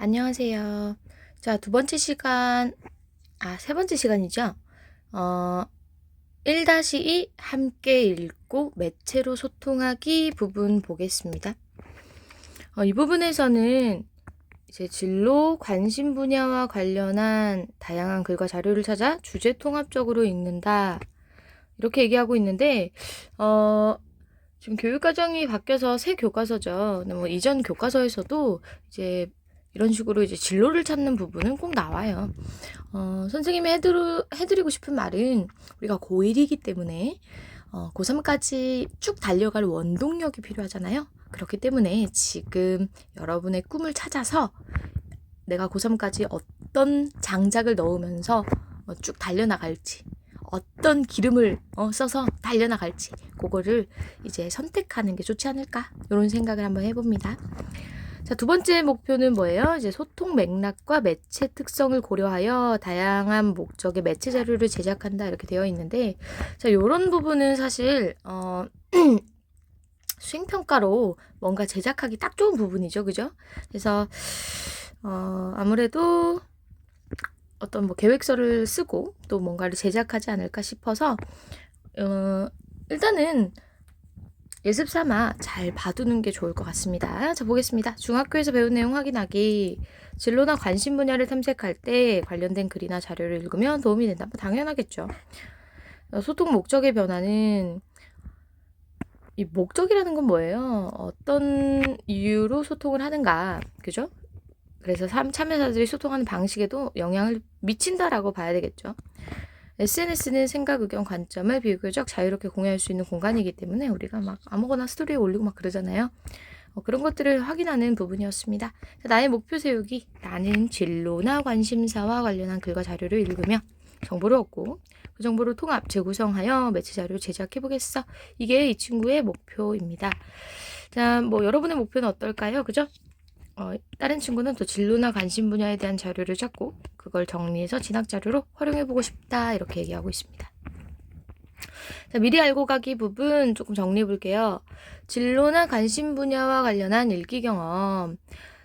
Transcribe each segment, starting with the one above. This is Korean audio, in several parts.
안녕하세요. 자, 두 번째 시간, 아, 세 번째 시간이죠? 어, 1-2 함께 읽고 매체로 소통하기 부분 보겠습니다. 어, 이 부분에서는 이제 진로 관심 분야와 관련한 다양한 글과 자료를 찾아 주제 통합적으로 읽는다. 이렇게 얘기하고 있는데, 어, 지금 교육과정이 바뀌어서 새 교과서죠. 뭐 이전 교과서에서도 이제 이런 식으로 이제 진로를 찾는 부분은 꼭 나와요. 어, 선생님이 해드리, 해드리고 싶은 말은 우리가 고1이기 때문에 어, 고3까지 쭉 달려갈 원동력이 필요하잖아요. 그렇기 때문에 지금 여러분의 꿈을 찾아서 내가 고3까지 어떤 장작을 넣으면서 어, 쭉 달려나갈지 어떤 기름을 어, 써서 달려나갈지 그거를 이제 선택하는 게 좋지 않을까 이런 생각을 한번 해봅니다. 자, 두 번째 목표는 뭐예요? 이제 소통 맥락과 매체 특성을 고려하여 다양한 목적의 매체 자료를 제작한다 이렇게 되어 있는데 자, 요런 부분은 사실 어 수행 평가로 뭔가 제작하기 딱 좋은 부분이죠. 그죠? 그래서 어 아무래도 어떤 뭐 계획서를 쓰고 또 뭔가를 제작하지 않을까 싶어서 어 일단은 예습 삼아 잘 봐두는 게 좋을 것 같습니다. 자, 보겠습니다. 중학교에서 배운 내용 확인하기. 진로나 관심 분야를 탐색할 때 관련된 글이나 자료를 읽으면 도움이 된다. 뭐 당연하겠죠. 어, 소통 목적의 변화는 이 목적이라는 건 뭐예요? 어떤 이유로 소통을 하는가. 그죠? 그래서 참- 참여자들이 소통하는 방식에도 영향을 미친다라고 봐야 되겠죠. SNS는 생각, 의견, 관점을 비교적 자유롭게 공유할 수 있는 공간이기 때문에 우리가 막 아무거나 스토리에 올리고 막 그러잖아요. 어, 그런 것들을 확인하는 부분이었습니다. 자, 나의 목표 세우기. 나는 진로나 관심사와 관련한 글과 자료를 읽으며 정보를 얻고 그 정보를 통합, 재구성하여 매체 자료를 제작해 보겠어. 이게 이 친구의 목표입니다. 자, 뭐 여러분의 목표는 어떨까요? 그죠? 어, 다른 친구는 또 진로나 관심 분야에 대한 자료를 찾고 그걸 정리해서 진학 자료로 활용해 보고 싶다 이렇게 얘기하고 있습니다. 자, 미리 알고 가기 부분 조금 정리해 볼게요. 진로나 관심 분야와 관련한 읽기 경험.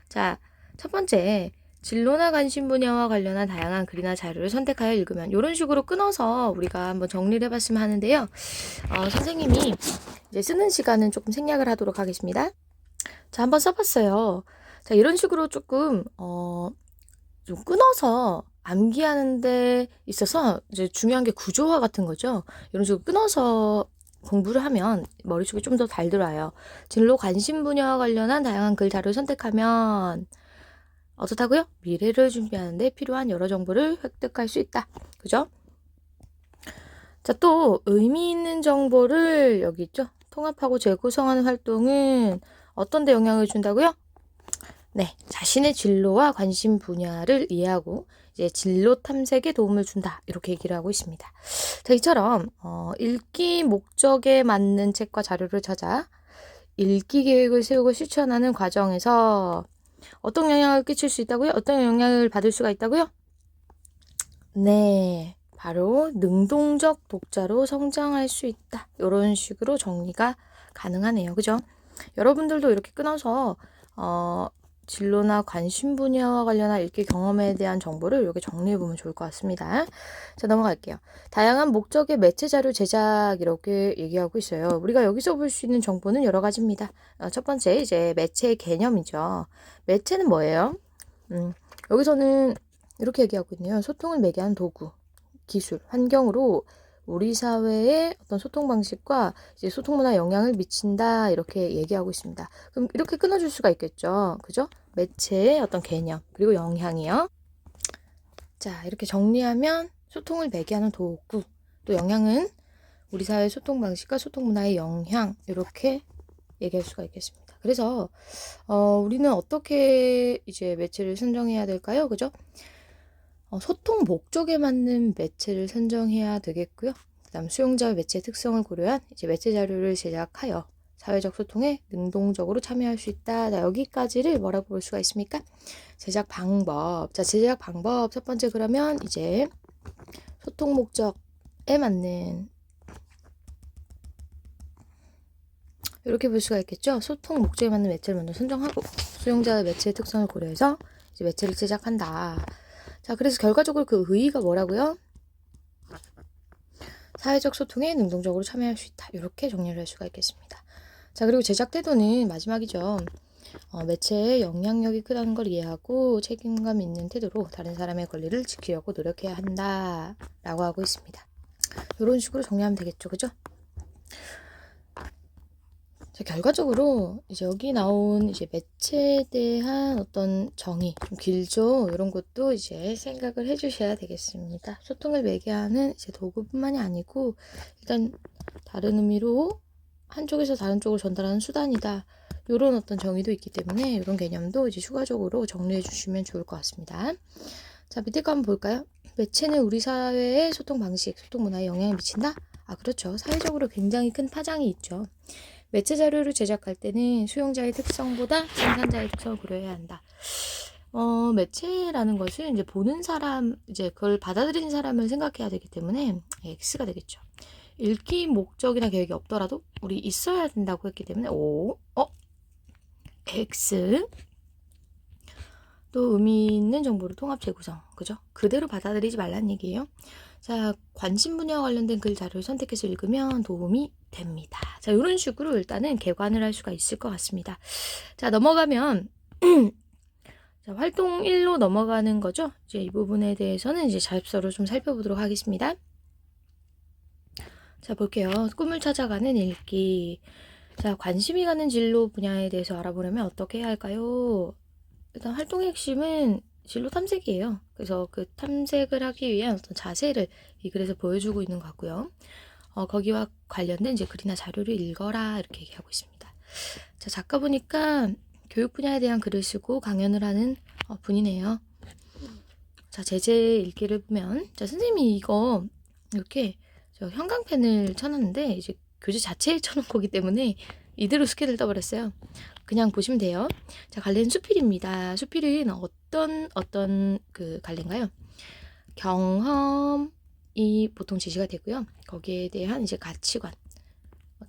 자, 첫 번째. 진로나 관심 분야와 관련한 다양한 글이나 자료를 선택하여 읽으면 이런 식으로 끊어서 우리가 한번 정리를 해봤으면 하는데요. 어, 선생님이 이제 쓰는 시간은 조금 생략을 하도록 하겠습니다. 자, 한번 써봤어요. 자, 이런 식으로 조금, 어, 좀 끊어서 암기하는 데 있어서 이제 중요한 게 구조화 같은 거죠. 이런 식으로 끊어서 공부를 하면 머릿속에 좀 더 잘 들어와요. 진로 관심 분야와 관련한 다양한 글 자료를 선택하면 어떻다고요? 미래를 준비하는데 필요한 여러 정보를 획득할 수 있다. 그죠? 자, 또 의미 있는 정보를 여기 있죠? 통합하고 재구성하는 활동은 어떤 데 영향을 준다고요? 네, 자신의 진로와 관심 분야를 이해하고 이제 진로 탐색에 도움을 준다. 이렇게 얘기를 하고 있습니다. 자, 이처럼 어, 읽기 목적에 맞는 책과 자료를 찾아 읽기 계획을 세우고 실천하는 과정에서 어떤 영향을 끼칠 수 있다고요? 어떤 영향을 받을 수가 있다고요? 네, 바로 능동적 독자로 성장할 수 있다. 이런 식으로 정리가 가능하네요. 그죠? 여러분들도 이렇게 끊어서 어, 진로나 관심 분야와 관련한 읽기 경험에 대한 정보를 이렇게 정리해 보면 좋을 것 같습니다. 자, 넘어갈게요. 다양한 목적의 매체 자료 제작 이렇게 얘기하고 있어요. 우리가 여기서 볼 수 있는 정보는 여러 가지입니다. 어, 첫 번째 이제 매체의 개념이죠. 매체는 뭐예요? 음, 여기서는 이렇게 얘기하고 있네요. 소통을 매개한 도구, 기술, 환경으로 우리 사회의 어떤 소통 방식과 이제 소통 문화에 영향을 미친다 이렇게 얘기하고 있습니다. 그럼 이렇게 끊어줄 수가 있겠죠. 그죠? 매체의 어떤 개념 그리고 영향이요. 자 이렇게 정리하면 소통을 매개하는 도구 또 영향은 우리 사회 소통 방식과 소통 문화의 영향 이렇게 얘기할 수가 있겠습니다. 그래서 어, 우리는 어떻게 이제 매체를 선정해야 될까요? 그죠? 어, 소통 목적에 맞는 매체를 선정해야 되겠고요. 그다음 수용자의 매체 특성을 고려한 이제 매체 자료를 제작하여 사회적 소통에 능동적으로 참여할 수 있다. 자, 여기까지를 뭐라고 볼 수가 있습니까? 제작 방법. 자, 제작 방법 첫 번째 그러면 이제 소통 목적에 맞는 이렇게 볼 수가 있겠죠. 소통 목적에 맞는 매체를 먼저 선정하고 수용자의 매체의 특성을 고려해서 이제 매체를 제작한다. 자, 그래서 결과적으로 그 의의가 뭐라고요? 사회적 소통에 능동적으로 참여할 수 있다. 이렇게 정리를 할 수가 있겠습니다. 자, 그리고 제작 태도는 마지막이죠. 어, 매체의 영향력이 크다는 걸 이해하고 책임감 있는 태도로 다른 사람의 권리를 지키려고 노력해야 한다. 라고 하고 있습니다. 이런 식으로 정리하면 되겠죠. 그죠? 자, 결과적으로 이제 여기 나온 이제 매체에 대한 어떤 정의 좀 길죠. 이런 것도 이제 생각을 해주셔야 되겠습니다. 소통을 매개하는 이제 도구뿐만이 아니고 일단 다른 의미로 한쪽에서 다른 쪽으로 전달하는 수단이다. 이런 어떤 정의도 있기 때문에 이런 개념도 이제 추가적으로 정리해 주시면 좋을 것 같습니다. 자, 밑에 거 한번 볼까요? 매체는 우리 사회의 소통 방식, 소통 문화에 영향을 미친다? 아, 그렇죠. 사회적으로 굉장히 큰 파장이 있죠. 매체 자료를 제작할 때는 수용자의 특성보다 생산자의 특성을 고려해야 한다. 어, 매체라는 것은 이제 보는 사람, 이제 그걸 받아들이는 사람을 생각해야 되기 때문에 X가 되겠죠. 읽기 목적이나 계획이 없더라도 우리 있어야 된다고 했기 때문에 O, 어, X. 또 의미 있는 정보를 통합 재구성, 그죠? 그대로 받아들이지 말라는 얘기예요. 자, 관심 분야와 관련된 글 자료를 선택해서 읽으면 도움이 됩니다. 자, 이런 식으로 일단은 개관을 할 수가 있을 것 같습니다. 자, 넘어가면 자, 활동 1로 넘어가는 거죠. 이제 이 부분에 대해서는 이제 자습서로 좀 살펴보도록 하겠습니다. 자, 볼게요. 꿈을 찾아가는 읽기. 자, 관심이 가는 진로 분야에 대해서 알아보려면 어떻게 해야 할까요? 일단 활동의 핵심은 진로 탐색이에요. 그래서 그 탐색을 하기 위한 어떤 자세를 이 글에서 보여주고 있는 것 같고요. 어, 거기와 관련된 이제 글이나 자료를 읽어라 이렇게 얘기하고 있습니다. 자, 작가 보니까 교육 분야에 대한 글을 쓰고 강연을 하는 어, 분이네요. 자, 제재 읽기를 보면 자, 선생님이 이거 이렇게 저 형광펜을 쳐놨는데 이제 교재 자체에 쳐놓은 거기 때문에 이대로 스케를 떠버렸어요. 그냥 보시면 돼요. 자, 갈래는 수필입니다. 수필은 어 떤 어떤 그 갈래인가요? 경험이 보통 제시가 되고요. 거기에 대한 이제 가치관,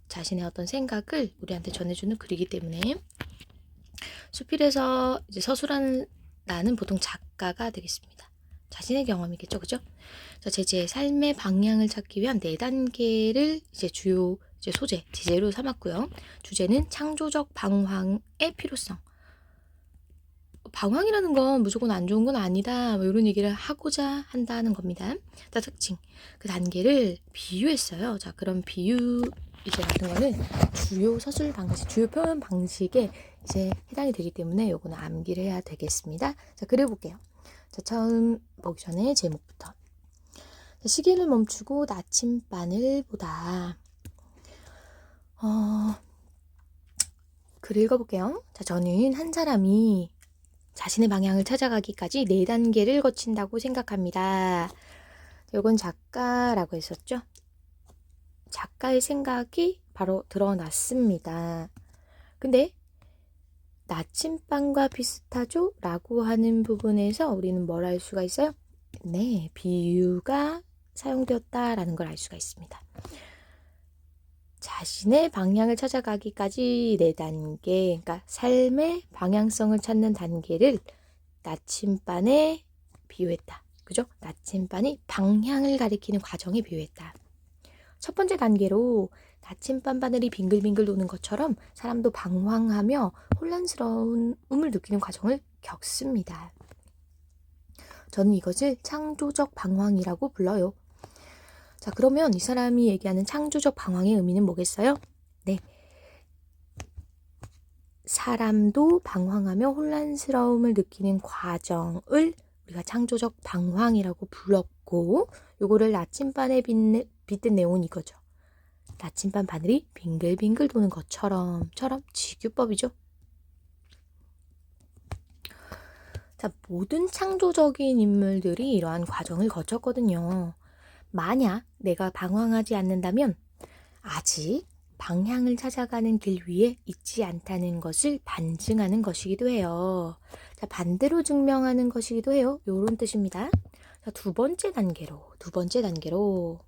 자신의 어떤 생각을 우리한테 전해주는 글이기 때문에 수필에서 이제 서술하는 나는 보통 작가가 되겠습니다. 자신의 경험이겠죠, 그죠? 자, 제제 삶의 방향을 찾기 위한 네 단계를 이제 주요 이제 소재, 제재로 삼았고요. 주제는 창조적 방황의 필요성. 방황이라는 건 무조건 안 좋은 건 아니다. 뭐 이런 얘기를 하고자 한다는 겁니다. 자, 특징. 그 단계를 비유했어요. 자, 그럼 비유 이제 같은 거는 주요 서술 방식, 주요 표현 방식에 이제 해당이 되기 때문에 요거는 암기를 해야 되겠습니다. 자, 그려볼게요. 자, 처음 보기 전에 제목부터. 자, 시계를 멈추고 나침반을 보다. 어, 글 읽어볼게요. 자, 저는 한 사람이 자신의 방향을 찾아가기까지 네 단계를 거친다고 생각합니다. 요건 작가라고 했었죠. 작가의 생각이 바로 드러났습니다. 근데 나침반과 비슷하죠? 라고 하는 부분에서 우리는 뭘 알 수가 있어요? 네, 비유가 사용되었다라는 걸 알 수가 있습니다. 자신의 방향을 찾아가기까지 네 단계, 그러니까 삶의 방향성을 찾는 단계를 나침반에 비유했다. 그죠? 나침반이 방향을 가리키는 과정에 비유했다. 첫 번째 단계로 나침반 바늘이 빙글빙글 도는 것처럼 사람도 방황하며 혼란스러움을 느끼는 과정을 겪습니다. 저는 이것을 창조적 방황이라고 불러요. 자, 그러면 이 사람이 얘기하는 창조적 방황의 의미는 뭐겠어요? 네. 사람도 방황하며 혼란스러움을 느끼는 과정을 우리가 창조적 방황이라고 불렀고, 요거를 나침반에 빗는, 빗든 내용은 이거죠. 나침반 바늘이 빙글빙글 도는 것처럼, 처럼 지규법이죠. 자, 모든 창조적인 인물들이 이러한 과정을 거쳤거든요. 만약 내가 방황하지 않는다면 아직 방향을 찾아가는 길 위에 있지 않다는 것을 반증하는 것이기도 해요. 자, 반대로 증명하는 것이기도 해요. 요런 뜻입니다. 자, 두 번째 단계로, 두 번째 단계로.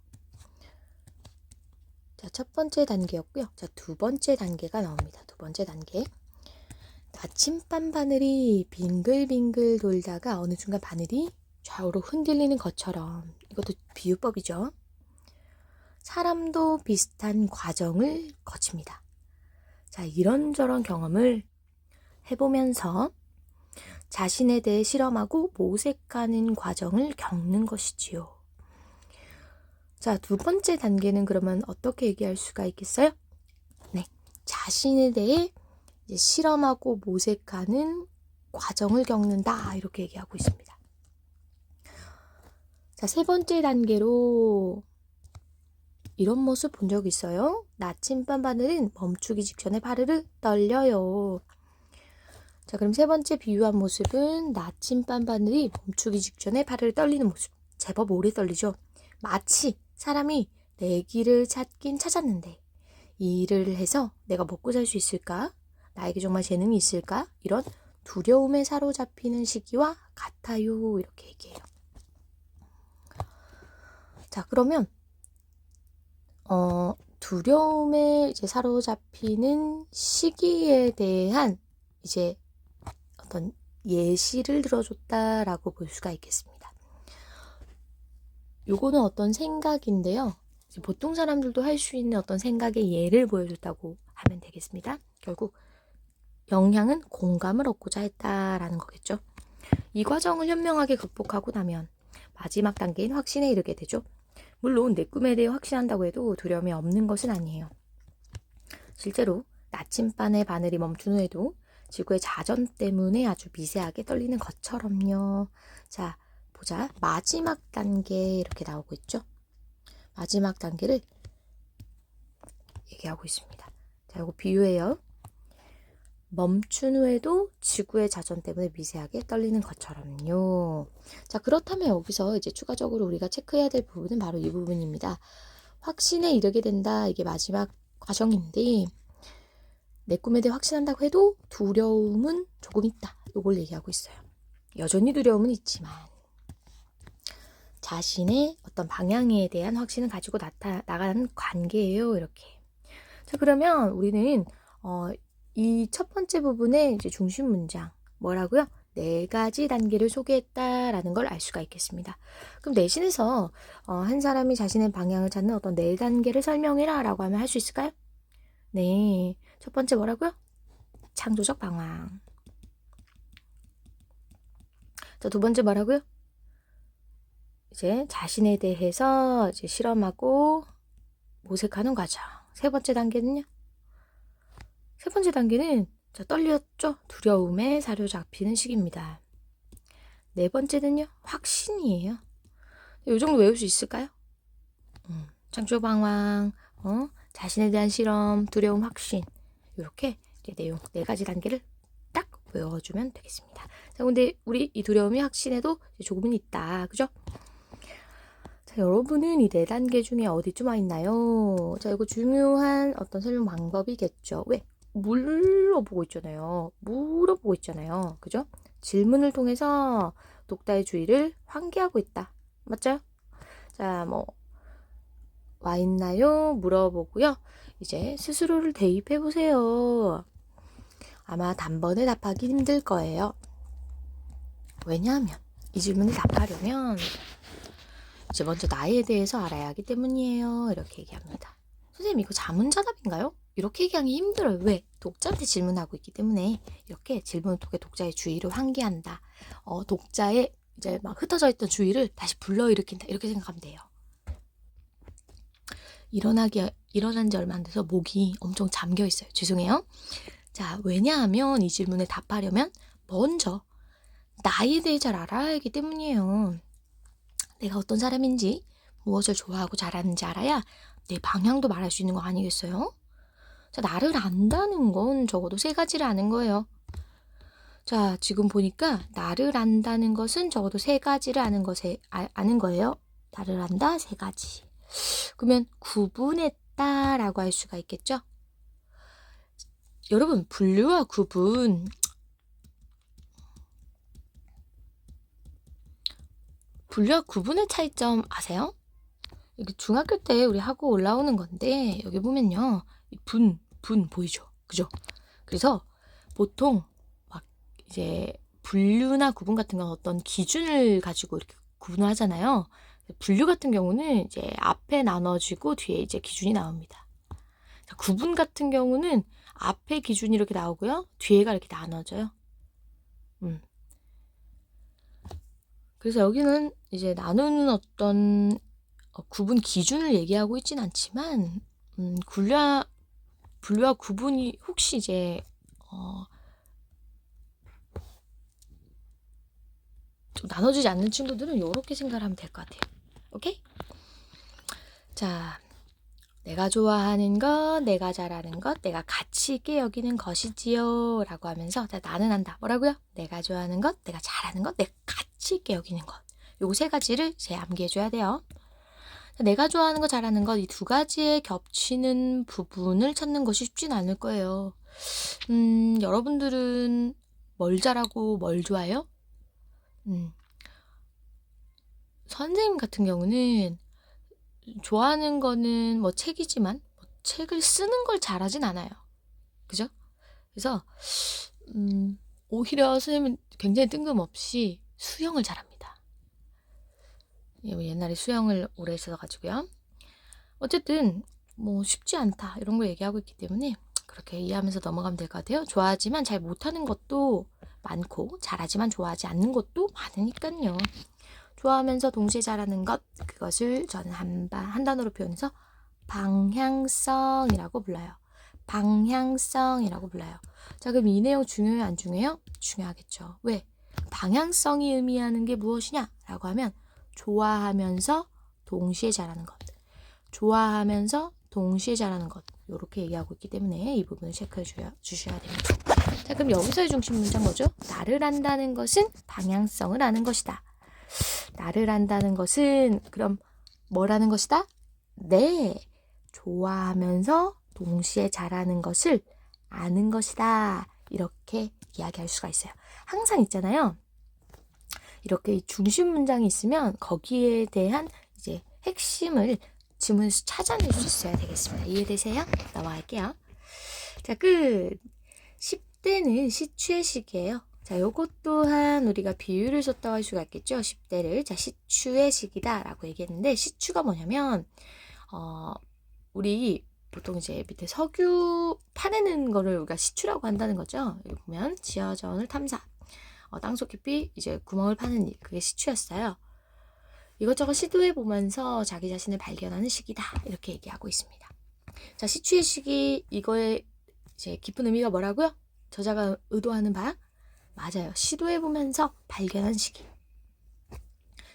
자, 첫 번째 단계였고요. 자, 두 번째 단계가 나옵니다. 두 번째 단계. 나침반 바늘이 빙글빙글 돌다가 어느 순간 바늘이 좌우로 흔들리는 것처럼 이것도 비유법이죠. 사람도 비슷한 과정을 거칩니다. 자, 이런저런 경험을 해보면서 자신에 대해 실험하고 모색하는 과정을 겪는 것이지요. 자, 두 번째 단계는 그러면 어떻게 얘기할 수가 있겠어요? 네. 자신에 대해 실험하고 모색하는 과정을 겪는다. 이렇게 얘기하고 있습니다. 자, 세 번째 단계로 이런 모습 본 적 있어요? 나침반 바늘은 멈추기 직전에 바르르 떨려요. 자, 그럼 세 번째 비유한 모습은 나침반 바늘이 멈추기 직전에 바르르 떨리는 모습. 제법 오래 떨리죠? 마치 사람이 내 길을 찾긴 찾았는데 이 일을 해서 내가 먹고 살 수 있을까? 나에게 정말 재능이 있을까? 이런 두려움에 사로잡히는 시기와 같아요. 이렇게 얘기해요. 자, 그러면 어, 두려움에 이제 사로잡히는 시기에 대한 이제 어떤 예시를 들어줬다라고 볼 수가 있겠습니다. 요거는 어떤 생각인데요. 보통 사람들도 할 수 있는 어떤 생각의 예를 보여줬다고 하면 되겠습니다. 결국 영향은 공감을 얻고자 했다라는 거겠죠. 이 과정을 현명하게 극복하고 나면 마지막 단계인 확신에 이르게 되죠. 물론 내 꿈에 대해 확신한다고 해도 두려움이 없는 것은 아니에요. 실제로 나침반의 바늘이 멈춘 후에도 지구의 자전 때문에 아주 미세하게 떨리는 것처럼요. 자, 보자. 마지막 단계 이렇게 나오고 있죠. 마지막 단계를 얘기하고 있습니다. 자, 이거 비유해요. 멈춘 후에도 지구의 자전 때문에 미세하게 떨리는 것처럼요. 자, 그렇다면 여기서 이제 추가적으로 우리가 체크해야 될 부분은 바로 이 부분입니다. 확신에 이르게 된다. 이게 마지막 과정인데, 내 꿈에 대해 확신한다고 해도 두려움은 조금 있다. 이걸 얘기하고 있어요. 여전히 두려움은 있지만, 자신의 어떤 방향에 대한 확신을 가지고 나타, 나가는 관계예요. 이렇게. 자, 그러면 우리는, 어, 이 첫 번째 부분의 이제 중심 문장. 뭐라고요? 네 가지 단계를 소개했다라는 걸 알 수가 있겠습니다. 그럼 내신에서 어, 한 사람이 자신의 방향을 찾는 어떤 네 단계를 설명해라 라고 하면 할 수 있을까요? 네. 첫 번째 뭐라고요? 창조적 방황. 자, 두 번째 뭐라고요? 이제 자신에 대해서 이제 실험하고 모색하는 과정. 세 번째 단계는요? 세 번째 단계는 자, 떨렸죠? 두려움에 사로잡히는 시기입니다. 네 번째는요? 확신이에요. 이 정도 외울 수 있을까요? 음, 창조 방황, 어, 자신에 대한 실험, 두려움, 확신. 이렇게 내용 네 가지 단계를 딱 외워주면 되겠습니다. 자, 근데 우리 이 두려움이 확신에도 조금은 있다. 그죠? 자, 여러분은 이 네 단계 중에 어디쯤 와 있나요? 자, 이거 중요한 어떤 설명 방법이겠죠. 왜? 물어보고 있잖아요. 물어보고 있잖아요. 그죠? 질문을 통해서 독다의 주의를 환기하고 있다. 맞죠? 자, 뭐, 와 있나요? 물어보고요. 이제 스스로를 대입해 보세요. 아마 단번에 답하기 힘들 거예요. 왜냐하면 이 질문을 답하려면 이제 먼저 나에 대해서 알아야 하기 때문이에요. 이렇게 얘기합니다. 선생님 이거 자문자답인가요? 이렇게 얘기하기 힘들어요. 왜? 독자한테 질문하고 있기 때문에 이렇게 질문을 통해 독자의 주의를 환기한다. 어, 독자의 이제 막 흩어져 있던 주의를 다시 불러일으킨다. 이렇게 생각하면 돼요. 일어나기 일어난 지 얼마 안 돼서 목이 엄청 잠겨 있어요. 죄송해요. 자, 왜냐하면 이 질문에 답하려면 먼저 나에 대해 잘 알아야 하기 때문이에요. 내가 어떤 사람인지, 무엇을 좋아하고 잘하는지 알아야 내 방향도 말할 수 있는 거 아니겠어요? 자, 나를 안다는 건 적어도 세 가지를 아는 거예요. 자, 지금 보니까 나를 안다는 것은 적어도 세 가지를 아는 것에 아, 아는 거예요. 나를 안다 세 가지. 그러면 구분했다라고 할 수가 있겠죠? 여러분, 분류와 구분. 분류와 구분의 차이점 아세요? 이게 중학교 때 우리 하고 올라오는 건데, 여기 보면요. 분, 분 보이죠? 그죠? 그래서 보통 이제 분류나 구분 같은 건 어떤 기준을 가지고 이렇게 구분을 하잖아요. 분류 같은 경우는 이제 앞에 나눠지고 뒤에 이제 기준이 나옵니다. 자, 구분 같은 경우는 앞에 기준이 이렇게 나오고요. 뒤에가 이렇게 나눠져요. 음. 그래서 여기는 이제 나누는 어떤 어, 구분 기준을 얘기하고 있진 않지만 음, 분류와, 분류와 구분이 혹시 이제 어, 좀 나눠지지 않는 친구들은 이렇게 생각하면 될 것 같아요. 오케이? 자, 내가 좋아하는 것, 내가 잘하는 것, 내가 가치 있게 여기는 것이지요. 라고 하면서, 자, 나는 한다. 뭐라고요? 내가 좋아하는 것, 내가 잘하는 것, 내가 가치 있게 여기는 것. 요 세 가지를 제 암기해줘야 돼요. 자, 내가 좋아하는 것, 잘하는 것, 이 두 가지에 겹치는 부분을 찾는 것이 쉽진 않을 거예요. 음, 여러분들은 뭘 잘하고 뭘 좋아해요? 음. 선생님 같은 경우는 좋아하는 거는 뭐 책이지만 뭐 책을 쓰는 걸 잘하진 않아요. 그죠? 그래서 음, 오히려 선생님은 굉장히 뜬금없이 수영을 잘합니다. 예, 뭐 옛날에 수영을 오래 했어가지고요. 어쨌든 뭐 쉽지 않다 이런 거 얘기하고 있기 때문에 그렇게 이해하면서 넘어가면 될 것 같아요. 좋아하지만 잘 못하는 것도 많고 잘하지만 좋아하지 않는 것도 많으니까요. 좋아하면서 동시에 잘하는 것 그것을 저는 한, 한 단어로 표현해서 방향성이라고 불러요. 방향성이라고 불러요. 자 그럼 이 내용 중요해요 안 중요해요? 중요하겠죠. 왜? 방향성이 의미하는 게 무엇이냐? 라고 하면 좋아하면서 동시에 잘하는 것. 좋아하면서 동시에 잘하는 것. 이렇게 얘기하고 있기 때문에 이 부분을 체크해 주셔야, 주셔야 됩니다. 자, 그럼 여기서의 중심 문장 뭐죠? 나를 안다는 것은 방향성을 아는 것이다. 나를 안다는 것은 그럼 뭐라는 것이다? 네. 좋아하면서 동시에 잘하는 것을 아는 것이다. 이렇게 이야기할 수가 있어요. 항상 있잖아요. 이렇게 중심 문장이 있으면 거기에 대한 이제 핵심을 지문에서 찾아낼 수 있어야 되겠습니다. 이해되세요? 넘어갈게요. 자, 끝. 10대는 시추의 시기예요. 자, 요것 또한 우리가 비유를 줬다고 할 수가 있겠죠. 10대를. 자, 시추의 시기다 라고 얘기했는데, 시추가 뭐냐면, 어, 우리 보통 이제 밑에 석유 파내는 거를 우리가 시추라고 한다는 거죠. 여기 보면 지하전을 탐사, 어, 땅속 깊이 이제 구멍을 파는 일, 그게 시추였어요. 이것저것 시도해 보면서 자기 자신을 발견하는 시기다 이렇게 얘기하고 있습니다. 자, 시추의 시기 이거의 이제 깊은 의미가 뭐라고요? 저자가 의도하는 바 맞아요. 시도해 보면서 발견한 시기.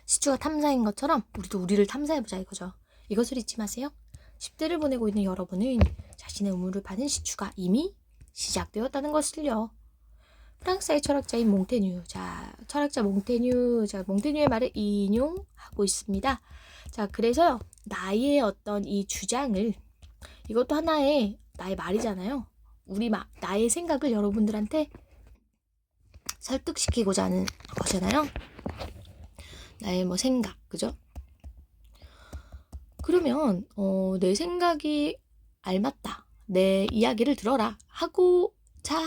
시추가 탐사인 것처럼 우리도 우리를 탐사해 보자 이거죠. 이것을 잊지 마세요. 10대를 보내고 있는 여러분은 자신의 우물을 파는 시추가 이미 시작되었다는 것을요. 프랑스의 철학자인 몽테뉴. 자, 철학자 몽테뉴. 자, 몽테뉴의 말을 인용하고 있습니다. 자, 그래서 나의 어떤 이 주장을 이것도 하나의 나의 말이잖아요. 우리 마, 나의 생각을 여러분들한테 설득시키고자 하는 거잖아요. 나의 뭐 생각, 그죠? 그러면 어, 내 생각이 알맞다. 내 이야기를 들어라. 하고 자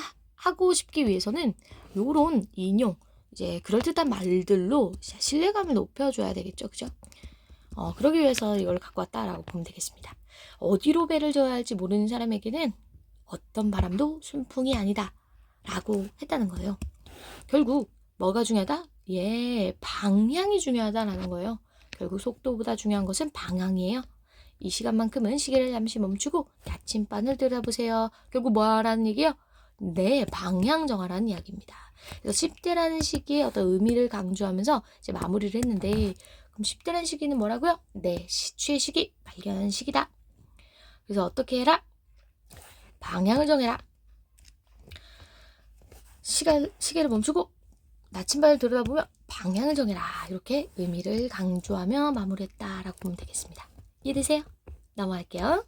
하고 싶기 위해서는 요런 인용 이제 그럴듯한 말들로 신뢰감을 높여줘야 되겠죠, 그죠? 어, 그러기 위해서 이걸 갖고 왔다라고 보면 되겠습니다. 어디로 배를 져야 할지 모르는 사람에게는 어떤 바람도 순풍이 아니다. 라고 했다는 거예요. 결국 뭐가 중요하다? 예, 방향이 중요하다라는 거예요. 결국 속도보다 중요한 것은 방향이에요. 이 시간만큼은 시계를 잠시 멈추고 나침반을 들여다보세요. 결국 뭐하라는 얘기예요? 네, 방향 정하라는 이야기입니다. 그래서 10대라는 시기에 어떤 의미를 강조하면서 이제 마무리를 했는데 그럼 10대라는 시기는 뭐라고요? 네, 시추의 시기, 발견하는 시기다. 그래서 어떻게 해라? 방향을 정해라. 시간, 시계를 멈추고 나침반을 들여다보며 방향을 정해라. 이렇게 의미를 강조하며 마무리했다라고 보면 되겠습니다. 이해되세요? 넘어갈게요.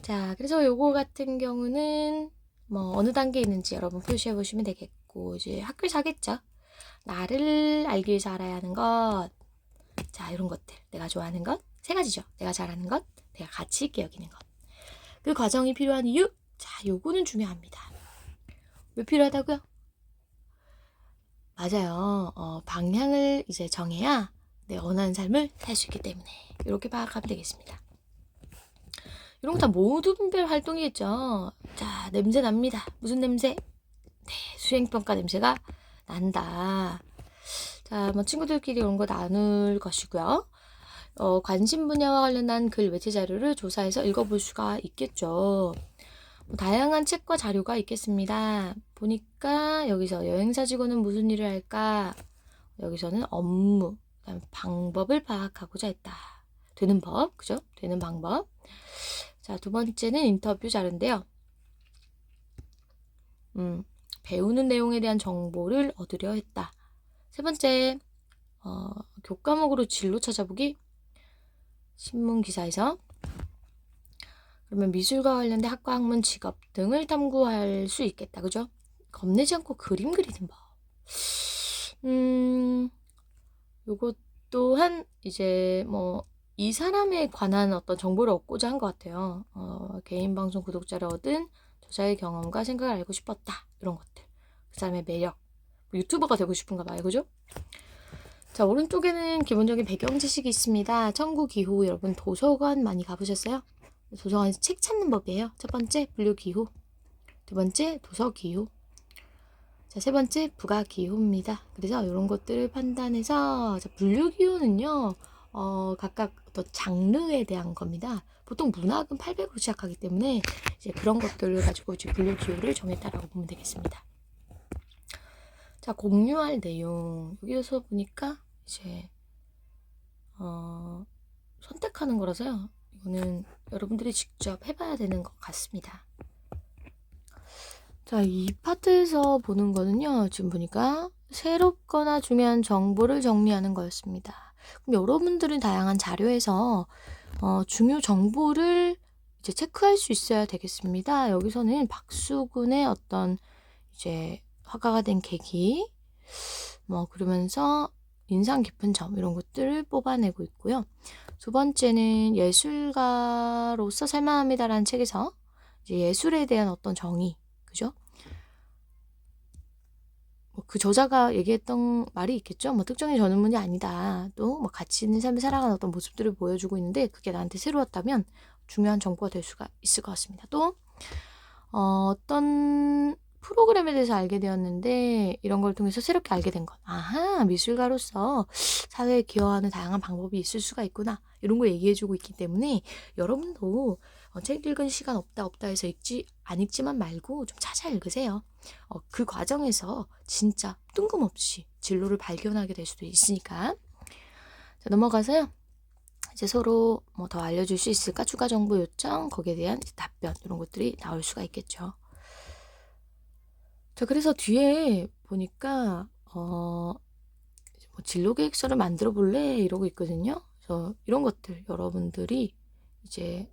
자, 그래서 요거 같은 경우는 뭐 어느 단계에 있는지 여러분 표시해 보시면 되겠고 이제 학교에서 하겠죠. 나를 알기 위해서 알아야 하는 것. 자, 이런 것들. 내가 좋아하는 것. 세 가지죠. 내가 잘하는 것. 내가 가치 있게 여기는 것. 그 과정이 필요한 이유. 자, 요거는 중요합니다. 왜 필요하다고요? 맞아요. 어, 방향을 이제 정해야 내 원하는 삶을 살 수 있기 때문에 이렇게 파악하면 되겠습니다. 이런 거 다 모두 분별 활동이겠죠. 자, 냄새 납니다. 무슨 냄새? 네, 수행평가 냄새가 난다. 자, 뭐 친구들끼리 이런 거 나눌 것이고요. 어, 관심 분야와 관련한 글 매체 자료를 조사해서 읽어볼 수가 있겠죠. 뭐 다양한 책과 자료가 있겠습니다. 보니까 여기서 여행사 직원은 무슨 일을 할까? 여기서는 업무, 방법을 파악하고자 했다. 되는 법, 그죠? 되는 방법. 자, 두 번째는 인터뷰 자료인데요. 음, 배우는 내용에 대한 정보를 얻으려 했다. 세 번째, 어, 교과목으로 진로 찾아보기. 신문 기사에서. 그러면 미술과 관련된 학과 학문 직업 등을 탐구할 수 있겠다. 그죠? 겁내지 않고 그림 그리는 법. 음, 요것 또한 이제 뭐 이 사람에 관한 어떤 정보를 얻고자 한 것 같아요. 어, 개인 방송 구독자를 얻은 저자의 경험과 생각을 알고 싶었다. 이런 것들. 그 사람의 매력. 뭐 유튜버가 되고 싶은가 봐요. 그죠? 자, 오른쪽에는 기본적인 배경 지식이 있습니다. 청구 기후 여러분 도서관 많이 가보셨어요? 도서관에서 책 찾는 법이에요. 첫 번째 분류 기후. 두 번째 도서 기후. 자, 세 번째 부가 기후입니다. 그래서 이런 것들을 판단해서 자, 분류 기후는요. 어, 각각 어떤 장르에 대한 겁니다. 보통 문학은 800으로 시작하기 때문에 이제 그런 것들을 가지고 이제 분류 기호를 정했다라고 보면 되겠습니다. 자, 공유할 내용. 여기서 보니까 이제 어, 선택하는 거라서요. 이거는 여러분들이 직접 해봐야 되는 것 같습니다. 자, 이 파트에서 보는 거는요. 지금 보니까 새롭거나 중요한 정보를 정리하는 거였습니다. 그럼 여러분들은 다양한 자료에서 어, 중요 정보를 이제 체크할 수 있어야 되겠습니다. 여기서는 박수근의 어떤 이제 화가가 된 계기, 뭐 그러면서 인상 깊은 점 이런 것들을 뽑아내고 있고요. 두 번째는 예술가로서 살만합니다라는 책에서 이제 예술에 대한 어떤 정의, 그죠? 뭐 그 저자가 얘기했던 말이 있겠죠. 뭐 특정의 전문이 아니다. 또 뭐 가치 있는 삶을 살아가는 어떤 모습들을 보여주고 있는데 그게 나한테 새로웠다면 중요한 정보가 될 수가 있을 것 같습니다. 또 어, 어떤 프로그램에 대해서 알게 되었는데 이런 걸 통해서 새롭게 알게 된 것. 아하, 미술가로서 사회에 기여하는 다양한 방법이 있을 수가 있구나. 이런 걸 얘기해주고 있기 때문에 여러분도 어, 책 읽은 시간 없다 없다 해서 읽지 안 읽지만 말고 좀 찾아 읽으세요. 어, 그 과정에서 진짜 뜬금없이 진로를 발견하게 될 수도 있으니까. 자, 넘어가서요. 이제 서로 뭐 더 알려줄 수 있을까? 추가 정보 요청, 거기에 대한 답변, 이런 것들이 나올 수가 있겠죠. 자, 그래서 뒤에 보니까, 어, 뭐 진로 계획서를 만들어 볼래? 이러고 있거든요. 그래서 이런 것들 여러분들이 이제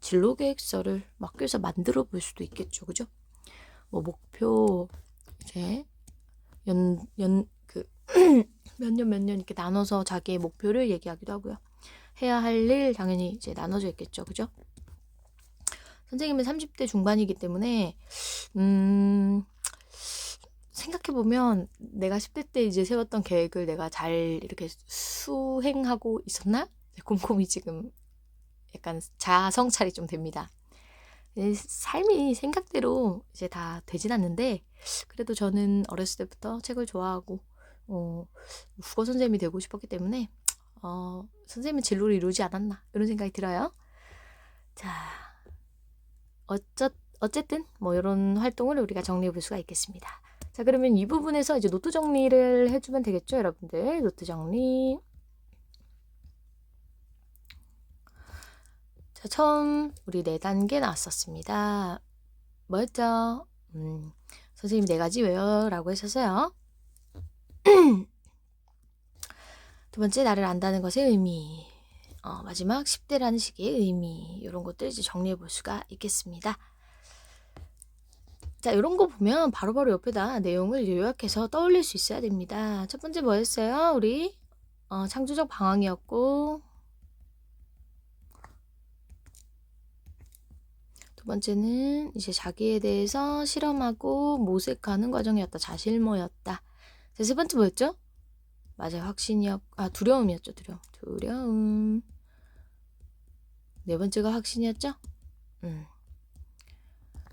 진로 계획서를 맡겨서 만들어 볼 수도 있겠죠. 그죠? 뭐 목표 이제 연 연그 몇년 몇 년 이렇게 나눠서 자기의 목표를 얘기하기도 하고요. 해야 할 일 당연히 이제 나눠져 있겠죠. 그죠? 선생님은 30대 중반이기 때문에 음 생각해보면 내가 10대 때 이제 세웠던 계획을 내가 잘 이렇게 수행하고 있었나? 곰곰이 지금 약간 자아 성찰이 좀 됩니다. 삶이 생각대로 이제 다 되진 않는데 그래도 저는 어렸을 때부터 책을 좋아하고 어, 국어 선생님이 되고 싶었기 때문에 어, 선생님은 진로를 이루지 않았나 이런 생각이 들어요. 자, 어쩌, 어쨌든 뭐 이런 활동을 우리가 정리해 볼 수가 있겠습니다. 자, 그러면 이 부분에서 이제 노트 정리를 해주면 되겠죠, 여러분들. 노트 정리. 처음 우리 네 단계 나왔었습니다. 뭐였죠? 음, 선생님이 네 가지 외워라고 했었어요. 두 번째, 나를 안다는 것의 의미. 어, 마지막 10대라는 시기의 의미. 이런 것들 이제 정리해 볼 수가 있겠습니다. 자, 이런 거 보면 바로바로 옆에다 내용을 요약해서 떠올릴 수 있어야 됩니다. 첫 번째 뭐였어요? 우리 어, 창조적 방황이었고 번째는 이제 자기에 대해서 실험하고 모색하는 과정이었다. 자실모였다. 자, 세 번째 뭐였죠? 맞아요. 확신이었, 아, 두려움이었죠. 두려움. 두려움. 네 번째가 확신이었죠? 음.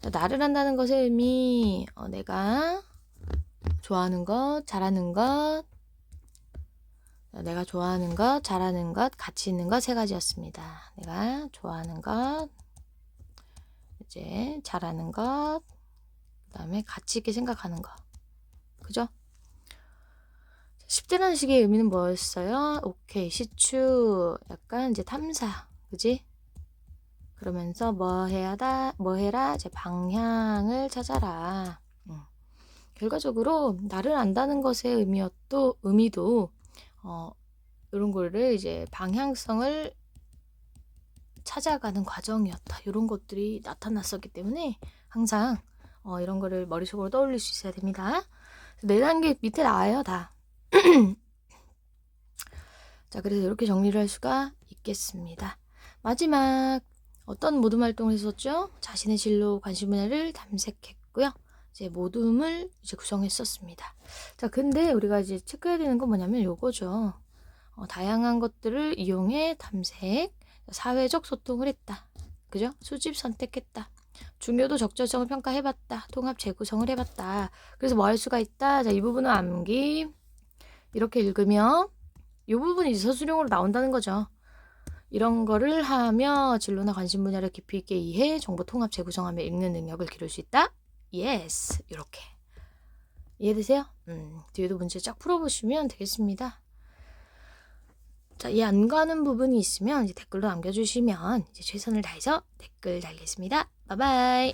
자, 나를 한다는 것의 의미, 어, 내가 좋아하는 것, 잘하는 것, 자, 내가 좋아하는 것, 잘하는 것, 가치 있는 것 세 가지였습니다. 내가 좋아하는 것, 이제 잘하는 것, 그 다음에 가치 있게 생각하는 것. 그죠? 10대라는 식의 의미는 뭐였어요? 오케이, 시추, 약간 이제 탐사, 그지? 그러면서 뭐 해야다, 뭐 해라, 이제 방향을 찾아라. 음. 결과적으로 나를 안다는 것의 의미였도 의미도 어 이런 거를 이제 방향성을 찾아가는 과정이었다. 이런 것들이 나타났었기 때문에 항상 어, 이런 거를 머릿속으로 떠올릴 수 있어야 됩니다. 네 단계 밑에 나와요, 다. 자, 그래서 이렇게 정리를 할 수가 있겠습니다. 마지막 어떤 모둠 활동을 했었죠? 자신의 진로 관심 분야를 탐색했고요. 이제 모둠을 이제 구성했었습니다. 자, 근데 우리가 이제 체크해야 되는 건 뭐냐면 요거죠. 어, 다양한 것들을 이용해 탐색, 사회적 소통을 했다. 그죠? 수집 선택했다. 중요도 적절성을 평가해봤다. 통합 재구성을 해봤다. 그래서 뭐 할 수가 있다. 자, 이 부분은 암기. 이렇게 읽으면 이 부분이 이제 서술형으로 나온다는 거죠. 이런 거를 하며 진로나 관심 분야를 깊이 있게 이해, 정보 통합 재구성하며 읽는 능력을 기를 수 있다. 예스. 이렇게. 이해되세요? 음, 뒤에도 문제 쫙 풀어보시면 되겠습니다. 자, 이해 안 가는 부분이 있으면 이제 댓글로 남겨주시면 이제 최선을 다해서 댓글 달겠습니다. 바이바이.